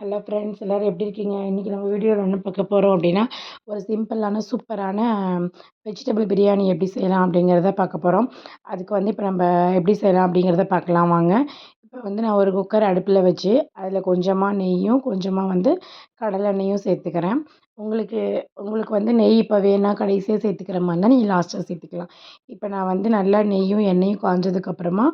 Hello friends எல்லோரும் எப்படி இருக்கீங்க? இன்றைக்கி நம்ம வீடியோவில் என்ன பார்க்க போகிறோம் அப்படின்னா ஒரு சிம்பிளான சூப்பரான வெஜிடபிள் பிரியாணி எப்படி செய்யலாம் அப்படிங்கிறத பார்க்க போகிறோம் அதுக்கு வந்து இப்போ நம்ம எப்படி செய்யலாம் அப்படிங்கிறத பார்க்கலாம் வாங்க. இப்போ வந்து நான் ஒரு குக்கர் அடுப்பில் வச்சு அதில் கொஞ்சமாக நெய்யும் கொஞ்சமாக வந்து கடலெண்ணெயும் சேர்த்துக்கிறேன். உங்களுக்கு உங்களுக்கு வந்து நெய் இப்போ வேணால் கடைசியாக சேர்த்துக்கிற மாதிரி இருந்தால் நீங்கள் லாஸ்ட்டாக சேர்த்துக்கலாம். இப்போ நான் வந்து நல்லா நெய்யும் எண்ணெயும் காஞ்சதுக்கப்புறமா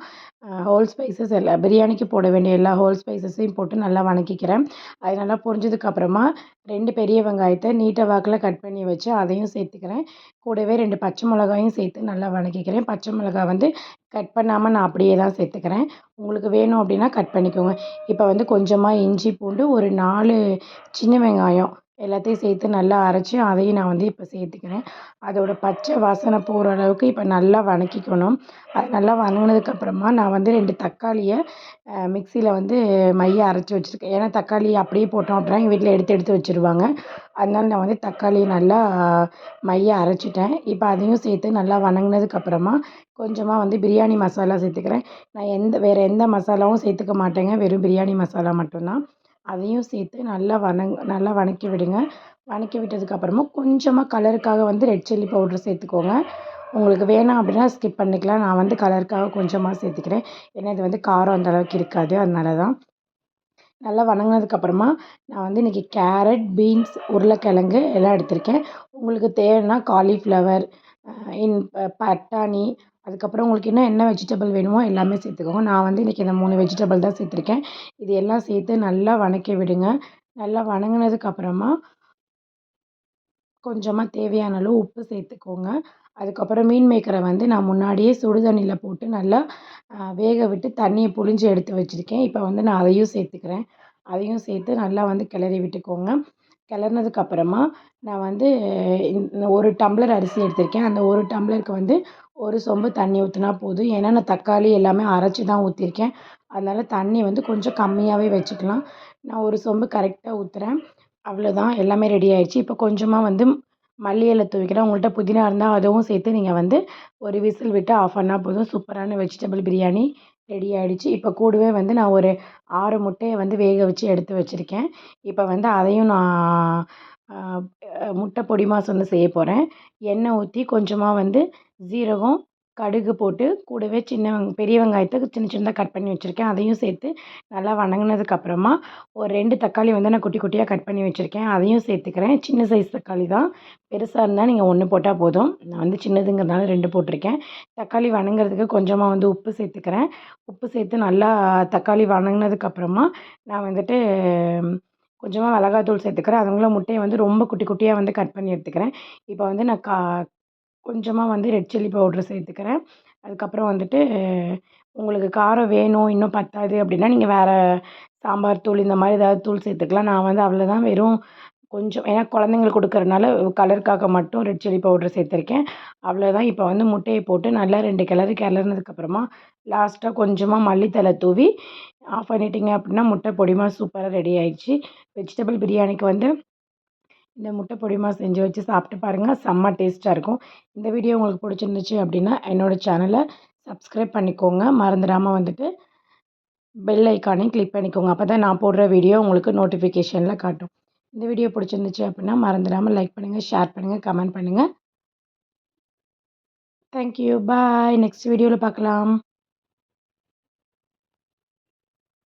ஹோல் ஸ்பைசஸ் எல்லாம் பிரியாணிக்கு போட வேண்டிய எல்லா ஹோல் ஸ்பைசஸையும் போட்டு நல்லா வணக்கிக்கிறேன். அது நல்லா பொரிஞ்சதுக்கப்புறமா ரெண்டு பெரிய வெங்காயத்தை நீட்டை வாக்கில் கட் பண்ணி வச்சு அதையும் சேர்த்துக்கிறேன். கூடவே ரெண்டு பச்சை மிளகாயும் சேர்த்து நல்லா வணக்கிக்கிறேன். பச்சை மிளகாய் வந்து கட் பண்ணாமல் நான் அப்படியே தான் சேர்த்துக்கிறேன். உங்களுக்கு வேணும் அப்படின்னா கட் பண்ணிக்கோங்க. இப்போ வந்து கொஞ்சமாக இஞ்சி பூண்டு ஒரு நாலு சின்ன வெங்காயம் எல்லாத்தையும் சேர்த்து நல்லா அரைச்சி அதையும் நான் வந்து இப்போ சேர்த்துக்கிறேன். அதோடய பச்சை வாசனை போகிற அளவுக்கு இப்போ நல்லா வதக்கிக்கணும் அது நல்லா வணங்கினதுக்கப்புறமா நான் வந்து ரெண்டு தக்காளியை மிக்சியில் வந்து மைய அரைச்சி வச்சுருக்கேன். ஏன்னா தக்காளி அப்படியே போட்டோம் அப்படின்னா எங்கள் வீட்டில் எடுத்து எடுத்து வச்சுருவாங்க. அதனால நான் வந்து தக்காளியை நல்லா மைய அரைச்சிட்டேன். இப்போ அதையும் சேர்த்து நல்லா வணங்கினதுக்கப்புறமா கொஞ்சமாக வந்து பிரியாணி மசாலா சேர்த்துக்கிறேன். நான் எந்த வேறு எந்த மசாலாவும் சேர்த்துக்க மாட்டேங்க. வெறும் பிரியாணி மசாலா மட்டும்தான். அதையும் சேர்த்து நல்லா வணங் நல்லா வதக்கி விடுங்க. வதக்கி விட்டதுக்கப்புறமா கொஞ்சமாக கலருக்காக வந்து ரெட் சில்லி பவுட்ரு சேர்த்துக்கோங்க. உங்களுக்கு வேணாம் அப்படின்னா ஸ்கிப் பண்ணிக்கலாம். நான் வந்து கலருக்காக கொஞ்சமாக சேர்த்துக்கிறேன். ஏன்னா இது வந்து காரம் அந்தளவுக்கு இருக்காது. அதனால தான் நல்லா வணங்கினதுக்கப்புறமா நான் வந்து இன்றைக்கி கேரட் பீன்ஸ் உருளைக்கிழங்கு எல்லாம் எடுத்திருக்கேன். உங்களுக்கு தேவைன்னா காலிஃப்ளவர் இன் பட்டாணி அதுக்கப்புறம் உங்களுக்கு இன்னும் என்ன வெஜிடபிள் வேணுமோ எல்லாமே சேர்த்துக்கோங்க. நான் வந்து இன்றைக்கி இந்த மூணு வெஜிடபிள் தான் சேர்த்துருக்கேன். இது எல்லாம் சேர்த்து நல்லா வணக்கி விடுங்க. நல்லா வணங்கினதுக்கப்புறமா கொஞ்சமாக தேவையான அளவு உப்பு சேர்த்துக்கோங்க. அதுக்கப்புறம் மீன் மேக்கரை வந்து நான் முன்னாடியே சுடு தண்ணியில் போட்டு நல்லா வேக விட்டு தண்ணியை புழிஞ்சு எடுத்து வச்சுருக்கேன். இப்போ வந்து நான் அதையும் சேர்த்துக்கிறேன். அதையும் சேர்த்து நல்லா வந்து கிளறி விட்டுக்கோங்க. கிளறினதுக்கப்புறமா நான் வந்து ஒரு டம்ளர் அரிசி எடுத்திருக்கேன். அந்த ஒரு டம்ளருக்கு வந்து ஒரு சொம்பு தண்ணி ஊற்றினா போதும். ஏன்னா நான் தக்காளி எல்லாமே அரைச்சி தான் ஊற்றிருக்கேன் அதனால் தண்ணி வந்து கொஞ்சம் கம்மியாகவே வச்சுக்கலாம். நான் ஒரு சொம்பு கரெக்டாக ஊற்றுறேன் அவ்வளோதான் எல்லாமே ரெடி ஆயிடுச்சு. இப்போ கொஞ்சமாக வந்து மல்லி இலை தூவிக்கிறேன். உங்கள்கிட்ட புதினா இருந்தால் அதுவும் சேர்த்து நீங்கள் வந்து ஒரு விசில் விட்டு ஆஃப் பண்ணால் போதும். சூப்பரான வெஜிடபிள் பிரியாணி. ரெடி ஆகிடுச்சு இப்போ கூடவே வந்து நான் ஒரு ஆறு முட்டையை வந்து வேக வச்சு எடுத்து வச்சுருக்கேன். இப்போ வந்து அதையும் நான் முட்டை பொடி மாஸ் வந்து செய்ய போகிறேன் எண்ணெய் ஊற்றி கொஞ்சமாக வந்து ஜீரகம் கடுகு போட்டு கூடவே சின்ன வெங் பெரிய வெங்காயத்தை சின்ன சின்னதாக கட் பண்ணி வச்சுருக்கேன். அதையும் சேர்த்து நல்லா வணங்கினதுக்கப்புறமா ஒரு ரெண்டு தக்காளி வந்து நான் குட்டி குட்டியாக கட் பண்ணி வச்சுருக்கேன். அதையும் சேர்த்துக்கிறேன். சின்ன சைஸ் தக்காளி தான். பெருசாக இருந்தால் நீங்கள் ஒன்று போட்டால் போதும். நான் வந்து சின்னதுங்கிறதுனால ரெண்டு போட்டிருக்கேன். தக்காளி வணங்குறதுக்கு கொஞ்சமாக வந்து உப்பு சேர்த்துக்கிறேன். உப்பு சேர்த்து நல்லா தக்காளி வணங்கினதுக்கப்புறமா நான் வந்துட்டு கொஞ்சமாக மிளகாத்தூள் சேர்த்துக்கிறேன். அதுங்களும் முட்டையை வந்து ரொம்ப குட்டி குட்டியாக வந்து கட் பண்ணி எடுத்துக்கிறேன். இப்போ வந்து நான் கா கொஞ்சமாக வந்து ரெட் சில்லி பவுட்ரு சேர்த்துக்கிறேன். அதுக்கப்புறம் வந்துட்டு உங்களுக்கு காரம் வேணும் இன்னும் பத்தாது அப்படின்னா நீங்கள் வேறு சாம்பார் தூள் இந்த மாதிரி ஏதாவது தூள் சேர்த்துக்கலாம். நான் வந்து அவ்வளோதான் வெறும் கொஞ்சம் ஏன்னா குழந்தைங்களுக்கு கொடுக்கறனால கலருக்காக மட்டும் ரெட் சில்லி பவுட்ரு சேர்த்துருக்கேன். அவ்வளோதான் இப்போ வந்து முட்டையை போட்டு நல்லா ரெண்டு கிளறு கிளறுனதுக்கப்புறமா லாஸ்ட்டாக கொஞ்சமாக மல்லித்தலை தூவி ஆஃப் பண்ணிட்டீங்க அப்படின்னா முட்டை பொடிமா சூப்பராக ரெடி ஆயிடுச்சு. வெஜிடபிள் பிரியாணிக்கு வந்து இந்த முட்டை பொடிமா செஞ்சு வச்சு சாப்பிட்டு பாருங்கள் செம்ம டேஸ்ட்டாக இருக்கும். இந்த வீடியோ உங்களுக்கு பிடிச்சிருந்துச்சு அப்படின்னா என்னோடய சேனலை சப்ஸ்கிரைப் பண்ணிக்கோங்க. மறந்துடாமல் வந்துட்டு பெல் ஐக்கானையும் கிளிக் பண்ணிக்கோங்க. அப்போ தான் நான் போடுற வீடியோ உங்களுக்கு நோட்டிஃபிகேஷனில் காட்டும். இந்த வீடியோ பிடிச்சிருந்துச்சு அப்படின்னா மறந்துடாமல் லைக் பண்ணுங்கள் ஷேர் பண்ணுங்கள் கமெண்ட் பண்ணுங்கள் தேங்க்யூ பாய் நெக்ஸ்ட் வீடியோவில் பார்க்கலாம்.